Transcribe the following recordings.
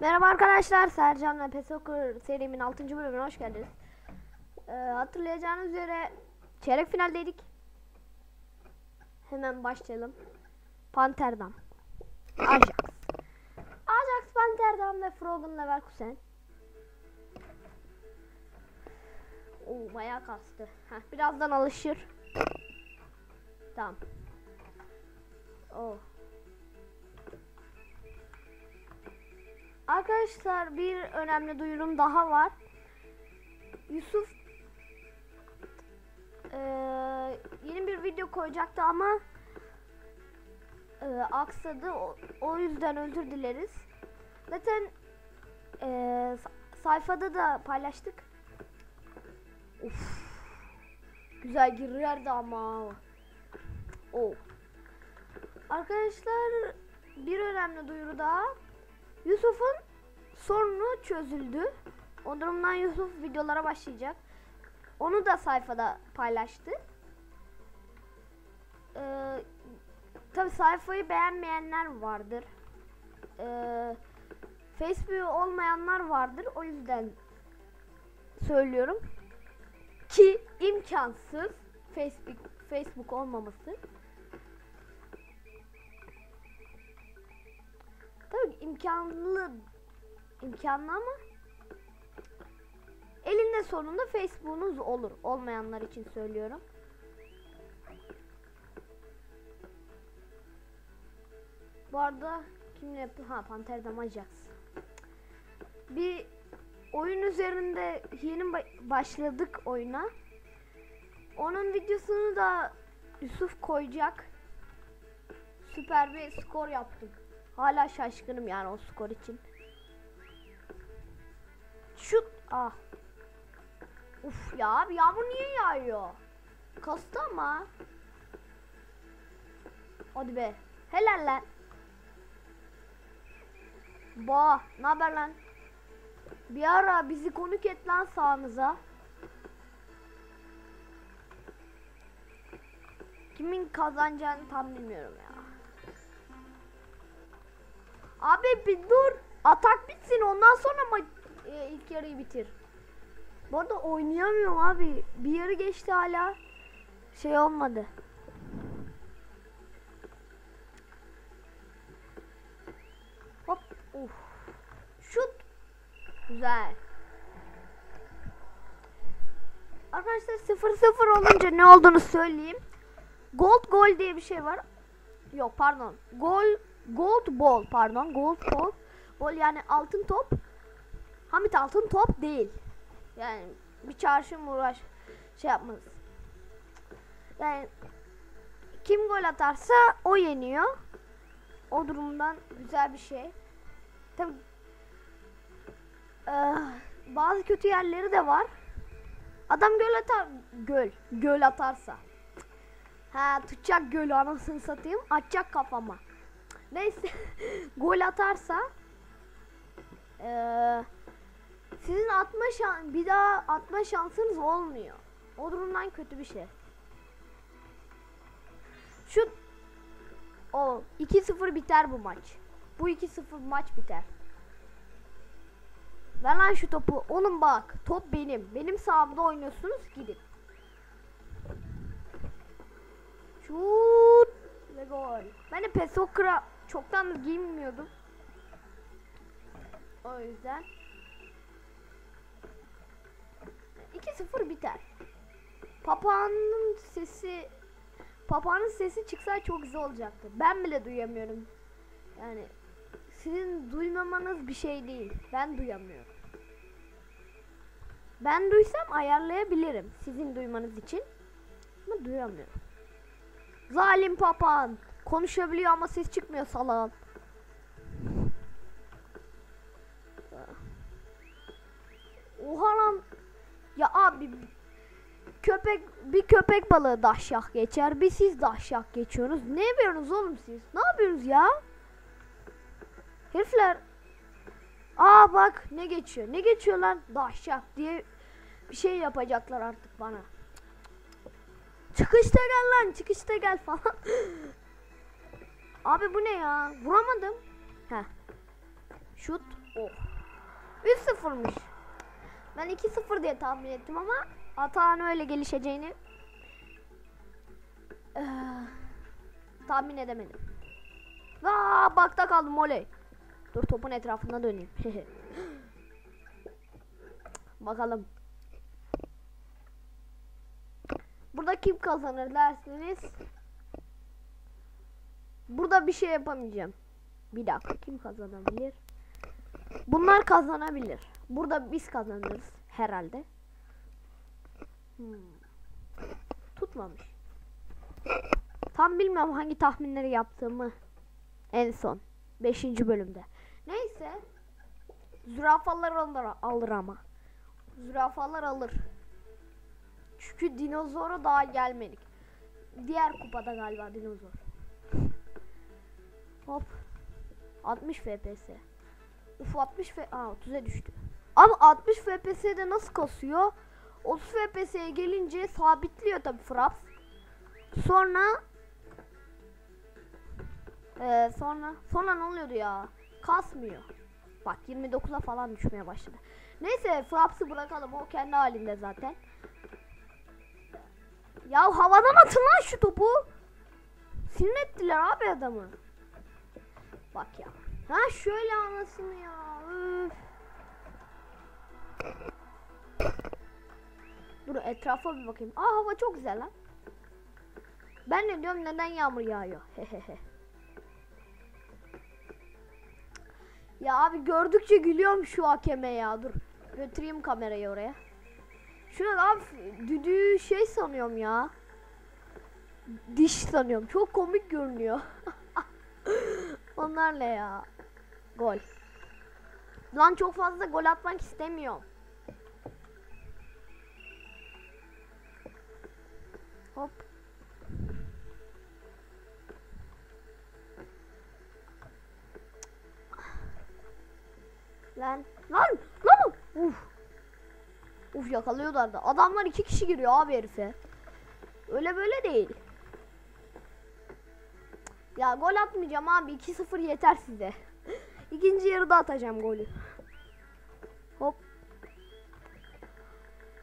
Merhaba arkadaşlar, Sercan ve Pesokur serimin 6. bölümüne hoş geldiniz. Ee, hatırlayacağınız üzere çeyrek finaldeydik. Hemen başlayalım. Panterdam. Ajax. Ajax, Panterdam ve Frogen Leverkusen. Oo, bayağı kastı. Heh, birazdan alışır. Tamam. Oh. Arkadaşlar bir önemli duyurum daha var. Yusuf eee, yeni bir video koyacaktı ama eee, aksadı. O, o yüzden özür dileriz. Zaten sa- sayfada da paylaştık. Uf. Güzel girerdi ama. O. Arkadaşlar bir önemli duyuru daha. Yusuf'un sorunu çözüldü. O durumdan Yusuf videolara başlayacak. Onu da sayfada paylaştı. Ee, Tabi sayfayı beğenmeyenler vardır. Ee, Facebook olmayanlar vardır. O yüzden söylüyorum. Ki imkansız Facebook Facebook olmaması. İmkanlı imkanlı ama elinde sonunda Facebook'unuz olur. Olmayanlar için söylüyorum. Bu arada kimle yaptı? Ha Panther'da Ajax. Bir oyun üzerinde yeni ba- başladık oyuna. Onun videosunu da Yusuf koyacak. Süper bir skor yaptık. Hala şaşkınım yani o skor için. Şut ah. Uf ya abi yağmur niye yağıyor? Kastı ama. Hadi be. Helal lan. Ba, ne haber lan? Bir ara bizi konuk et lan sahamıza. Kimin kazanacağını tam bilmiyorum ya. Abi bir dur. Atak bitsin ondan sonra ma e, ilk yarıyı bitir. Bu arada oynayamıyorum abi. Bir yarı geçti hala. Şey olmadı. Hop. Uf. Şut. Güzel. Arkadaşlar 0-0 olunca ne olduğunu söyleyeyim. Gold gol diye bir şey var. Yok pardon. Gol gold ball pardon. Gold ball. Ball yani altın top. Hamit altın top değil. Yani bir çarşı uğraş şey yapmaz. Yani kim gol atarsa o yeniyor. O durumdan güzel bir şey. Tabi bazı kötü yerleri de var. Adam göl atar göl göl atarsa. Ha tutacak gölü anasını satayım atacak kafama. Neyse gol atarsa eee, sizin atma şan bir daha atma şansınız olmuyor. O durumdan kötü bir şey. Şu o 2-0 biter bu maç. Bu 2-0 maç biter. Ver lan şu topu. Oğlum bak top benim. Benim sahamda oynuyorsunuz gidin. Şut ve gol. Ben de Pesokra çoktan giymiyordum. O yüzden 2-0 biter. Papağanın sesi Papağanın sesi çıksa çok güzel olacaktı. Ben bile duyamıyorum. Yani sizin duymamanız bir şey değil. Ben duyamıyorum. Ben duysam ayarlayabilirim sizin duymanız için. Ama duyamıyorum. Zalim papağan. Konuşabiliyor ama ses çıkmıyor salağın. Oha lan. Ya abi köpek bir köpek balığı dahşak geçer. Bir siz dahşak geçiyorsunuz. Ne yapıyorsunuz oğlum siz? Ne yapıyorsunuz ya? Herifler Aa bak ne geçiyor. Ne geçiyor lan? Dahşak diye bir şey yapacaklar artık bana. Çıkışta gel lan. Çıkışta gel falan. Abi bu ne ya? Vuramadım. Heh. Şut. Oh. 3-0'mış. Ben 2-0 diye tahmin ettim ama Atahan öyle gelişeceğini eee, tahmin edemedim. Aa, bakta kaldım oley. Dur topun etrafında döneyim. Bakalım. Burada kim kazanır derseniz Burada bir şey yapamayacağım. Bir dakika kim kazanabilir? Bunlar kazanabilir. Burada biz kazanırız herhalde. Hmm. Tutmamış. Tam bilmiyorum hangi tahminleri yaptığımı en son 5. bölümde. Neyse. Zürafalar alır, alır ama. Zürafalar alır. Çünkü dinozora daha gelmedik. Diğer kupada galiba dinozor. Hop. 60 FPS. Uf 60 F Aa 30'a düştü. Abi 60 FPS'de nasıl kasıyor? 30 FPS'ye gelince sabitliyor tabi Fraps. Sonra ee, sonra sonra ne oluyordu ya? Kasmıyor. Bak 29'a falan düşmeye başladı. Neyse Fraps'ı bırakalım o kendi halinde zaten. Ya havadan atın lan şu topu. Sinir abi adamı. Bak ya. Ha şöyle anasını ya. Üf. Dur etrafa bir bakayım. Aa hava çok güzel lan. Ben de diyorum neden yağmur yağıyor. Hehehe. ya abi gördükçe gülüyorum şu hakeme ya. Dur götüreyim kamerayı oraya. Şuna abi düdüğü şey sanıyorum ya. Diş sanıyorum. Çok komik görünüyor. Onlar ne ya? Gol. Lan çok fazla gol atmak istemiyorum. Hop. Lan lan lan. Uf. Uf yakalıyorlar da. Adamlar iki kişi giriyor abi herife. Öyle böyle değil. Ya gol atmayacağım abi. 2-0 yeter size. İkinci yarıda atacağım golü. Hop.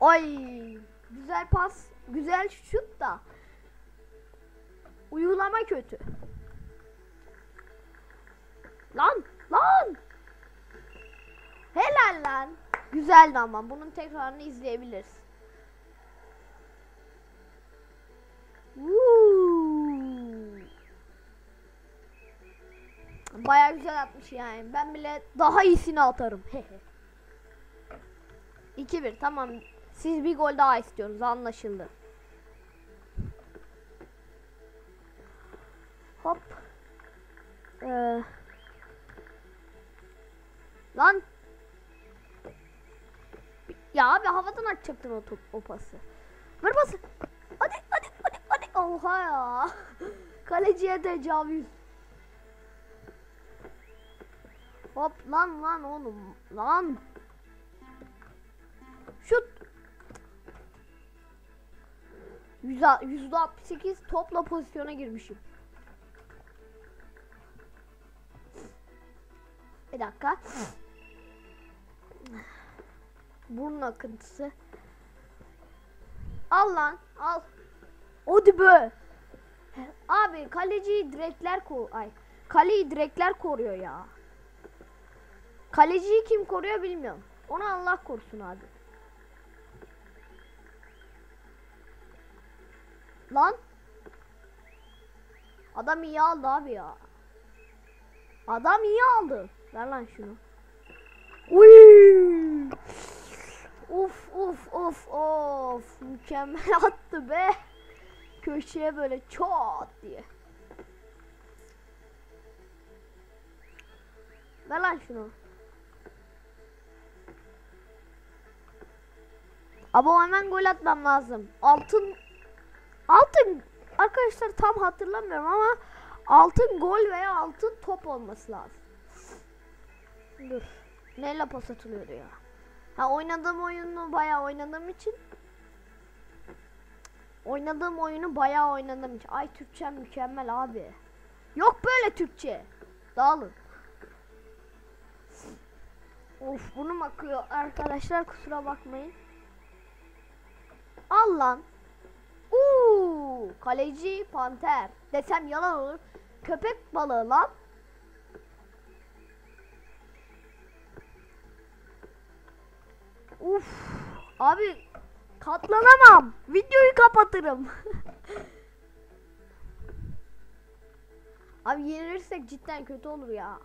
Ay. Güzel pas. Güzel şut da. Uygulama kötü. Lan. Lan. Helal lan. Güzeldi ama. Bunun tekrarını izleyebiliriz. Woo. Baya güzel atmış yani. Ben bile daha iyisini atarım. 2-1 tamam. Siz bir gol daha istiyorsunuz anlaşıldı. Hop. Ee. Lan. Ya abi havadan atacaktın o top o pası. Ver pası. Hadi hadi hadi hadi. Oha ya. Kaleciye tecavüz. Hop lan lan oğlum lan. Şut. Yüzde, yüzde 68 topla pozisyona girmişim. Bir dakika. Burun akıntısı. Al lan al. Hadi be. Abi kaleciyi direkler ko ay kaleyi direkler koruyor ya. Kaleciyi kim koruyor bilmiyorum. Onu Allah korusun abi. Lan. Adam iyi aldı abi ya. Adam iyi aldı. Ver lan şunu. Uy. Uf uf uf of. Mükemmel attı be. Köşeye böyle çat diye. Ver lan şunu. Ama hemen gol atmam lazım. Altın altın arkadaşlar tam hatırlamıyorum ama altın gol veya altın top olması lazım. Dur. Neyle pas atılıyordu ya? Ha oynadığım oyunu bayağı oynadığım için oynadığım oyunu bayağı oynadığım için. Ay Türkçem mükemmel abi. Yok böyle Türkçe. Dağılın. Of burnum akıyor arkadaşlar kusura bakmayın. Al lan. Uuu kaleci panter desem yalan olur. Köpek balığı lan. Uf abi katlanamam. Videoyu kapatırım. abi yenilirsek cidden kötü olur ya.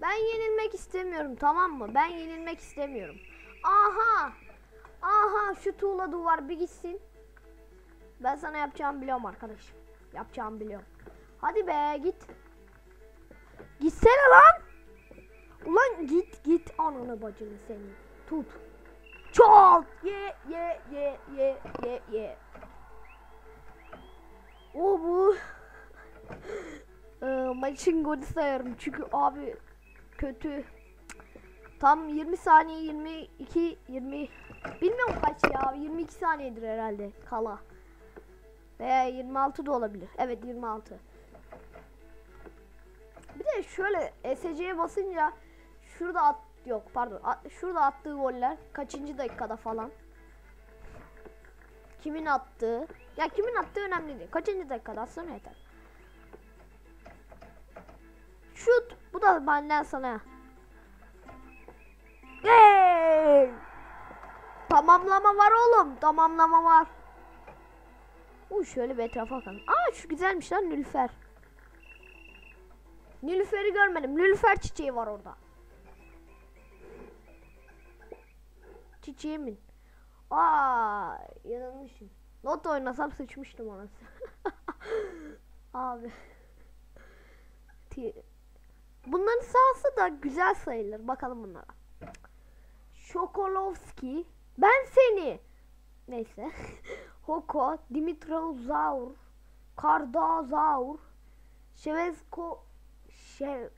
Ben yenilmek istemiyorum tamam mı? Ben yenilmek istemiyorum. Aha. Şu tuğla duvar bir gitsin. Ben sana yapacağımı biliyorum arkadaşım. Yapacağımı biliyorum. Hadi be git. Gitsene lan. Ulan git git ananı bacını seni. Tut. Çal. Ye ye ye ye ye ye. O bu. Ee, maçın golü sayarım çünkü abi kötü. Tam 20 saniye 22 20 bilmiyorum kaç ya 22 saniyedir herhalde kala. Veya 26 da olabilir. Evet 26. Bir de şöyle SC'ye basınca şurada at yok pardon at- şurada attığı goller kaçıncı dakikada falan. Kimin attığı ya kimin attığı önemli değil. Kaçıncı dakikada atsana yeter. Şut bu da benden sana. Hey! Tamamlama var oğlum. Tamamlama var. Uy şöyle bir etrafa bakalım. Aa şu güzelmiş lan Nülüfer. Nülüfer'i görmedim. Nülüfer çiçeği var orada. Çiçeğimin. Aa yanılmışım. Not oynasam sıçmıştım orası. Abi. Bunların sahası da güzel sayılır. Bakalım bunlara. Shokolovski. Ben seni. Neyse. Hoko, Dimitrozaur, Kardazaur, Şevezko, Şev,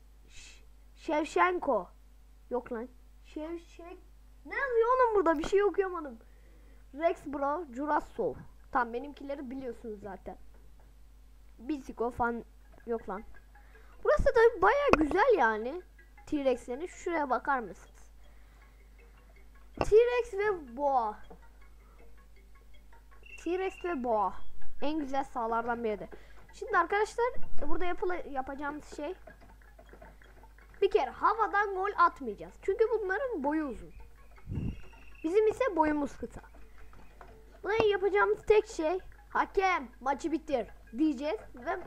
Şevşenko. Yok lan. Şevşek. Ne yazıyor oğlum burada? Bir şey okuyamadım. Rex Bro, Jurassov. Tam benimkileri biliyorsunuz zaten. Bisiko fan yok lan. Burası da baya güzel yani. T-Rex'lerin şuraya bakar mısınız? T-Rex ve boğa. T-Rex ve boğa. En güzel sahalardan biridir. Şimdi arkadaşlar burada yapıla- yapacağımız şey bir kere havadan gol atmayacağız. Çünkü bunların boyu uzun. Bizim ise boyumuz kısa. Buna yapacağımız tek şey hakem maçı bitir diyeceğiz ve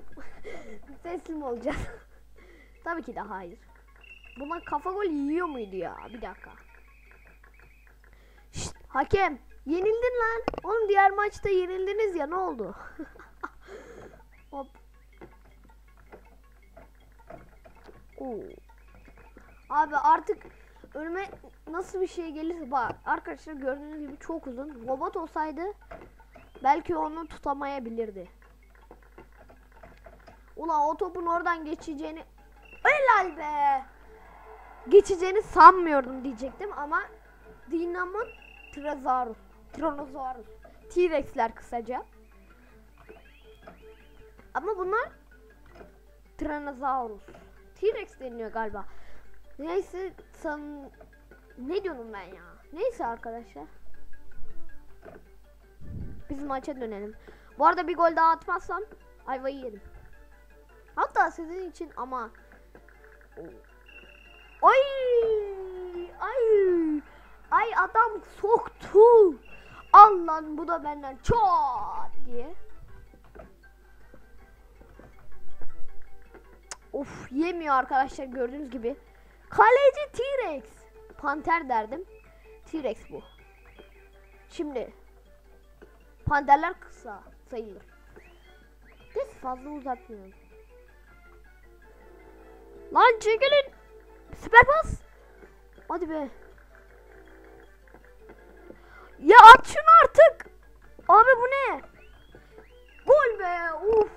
teslim olacağız. Tabii ki de hayır. Buna kafa gol yiyor muydu ya? Bir dakika. Hakem yenildin lan. Oğlum diğer maçta yenildiniz ya ne oldu? Hop. Oo. Abi artık önüme nasıl bir şey gelirse bak arkadaşlar gördüğünüz gibi çok uzun. Robot olsaydı belki onu tutamayabilirdi. Ulan o topun oradan geçeceğini helal be. Geçeceğini sanmıyordum diyecektim ama Dinamo Trozaurus. Tronosaurus. T-Rex'ler kısaca. Ama bunlar Tyrannosaurus. T-Rex deniyor galiba. Neyse san ne diyorum ben ya? Neyse arkadaşlar. Biz maça dönelim. Bu arada bir gol daha atmazsam ayvayı yerim. Hatta sizin için ama Ay! Ay! Ay adam soktu. Al lan bu da benden çat diye. Of yemiyor arkadaşlar gördüğünüz gibi. Kaleci T-Rex. Panter derdim. T-Rex bu. Şimdi panterler kısa sayılır. Biz fazla uzatmıyorum. Lan çekilin. Süper pas. Hadi be. Ya at şunu artık. Abi bu ne? Gol be. Uf.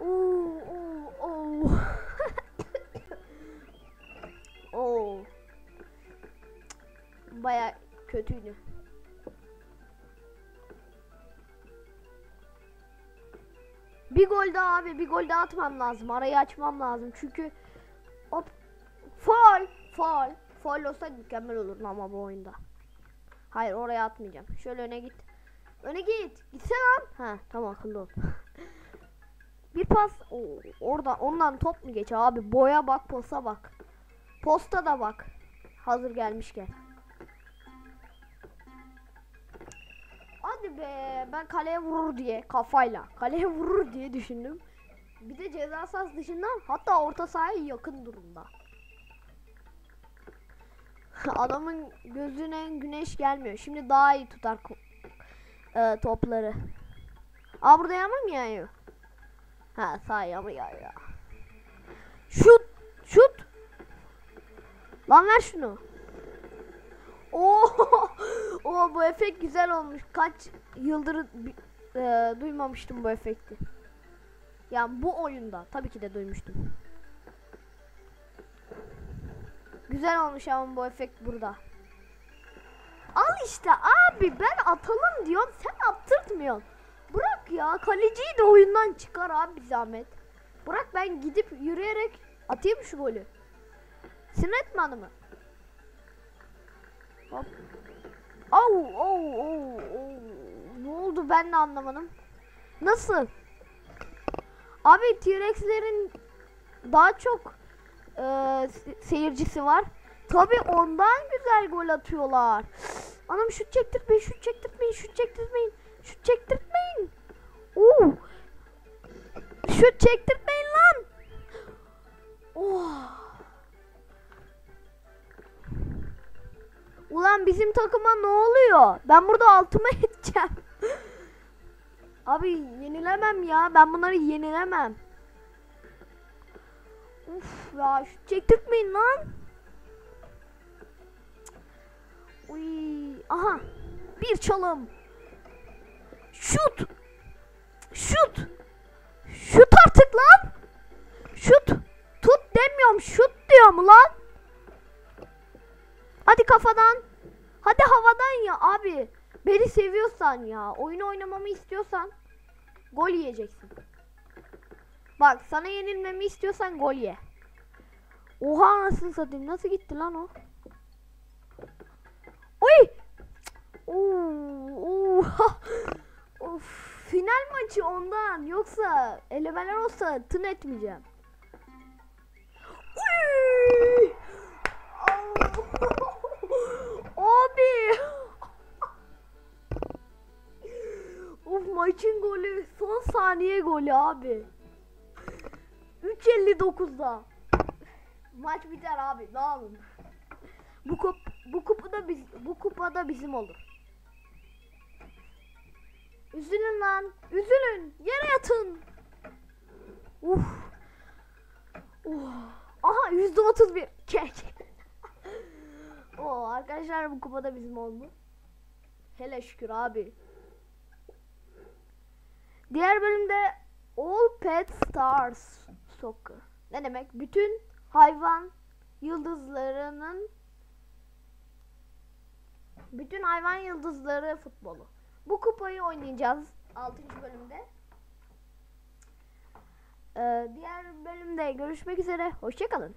Oo, oo, oo. Oo. Baya kötüydü. Bir gol daha abi bir gol daha atmam lazım. Arayı açmam lazım. Çünkü hop Faul. Faul. Faul olsaydı mükemmel olurdu ama bu oyunda. Hayır oraya atmayacağım. Şöyle öne git. Öne git. Gitsene lan. Ha tamam akıllı ol. Bir pas. Oo, orada ondan top mu geç abi? Boya bak, posa bak. Posta da bak. Hazır gelmişken. Hadi be ben kaleye vurur diye kafayla kaleye vurur diye düşündüm. Bir de ceza sahası dışından hatta orta sahaya yakın durumda. Adamın gözüne güneş gelmiyor. Şimdi daha iyi tutar e, topları. Aa burada yağmur mu yağıyor? Ha sağ yağmur yağıyor. Şut! Şut! Lan ver şunu. Oo, Oo bu efekt güzel olmuş. Kaç yıldır e, duymamıştım bu efekti. Yani bu oyunda tabii ki de duymuştum. Güzel olmuş ama bu efekt burada. Al işte abi ben atalım diyorum sen attırtmıyorsun. Bırak ya kaleciyi de oyundan çıkar abi zahmet. Bırak ben gidip yürüyerek atayım şu golü. Sinir etme adamı. Hop. Au, au, au, au. Ne oldu ben de anlamadım. Nasıl? Abi T-Rex'lerin daha çok e, se- seyircisi var. Tabi ondan güzel gol atıyorlar. Anam şut çektirtmeyin, şut çektirtmeyin, şut çektirtmeyin, şut çektirtmeyin. Oo. Şut çektirtmeyin lan. Oh. Ulan bizim takıma ne oluyor? Ben burada altıma edeceğim. Abi yenilemem ya. Ben bunları yenilemem. Uf ya şu çektirtmeyin lan. Uy, aha. Bir çalım. Şut. Şut. Şut artık lan. Şut. Tut demiyorum. Şut diyorum lan. Hadi kafadan. Hadi havadan ya abi. Beni seviyorsan ya. Oyunu oynamamı istiyorsan gol yiyeceksin. Bak sana yenilmemi istiyorsan gol ye. Oha anasını satayım. Nasıl gitti lan o? Oy! Oo, oo. of, final maçı ondan. Yoksa elemeler olsa tın etmeyeceğim. Abi. of maçın golü son saniye golü abi. 3.59'da. Maç biter abi. Dağılın. Bu kup bu kupada biz bu kupada bizim olur. Üzülün lan. Üzülün. Yere yatın. Uf. Oh. Aha yüzde otuz bir. Kek. Oo arkadaşlar bu kupada bizim oldu. Hele şükür abi. Diğer bölümde All Pet Stars Soccer. Ne demek? Bütün hayvan yıldızlarının bütün hayvan yıldızları futbolu. Bu kupayı oynayacağız 6. bölümde. Ee, diğer bölümde görüşmek üzere. Hoşçakalın.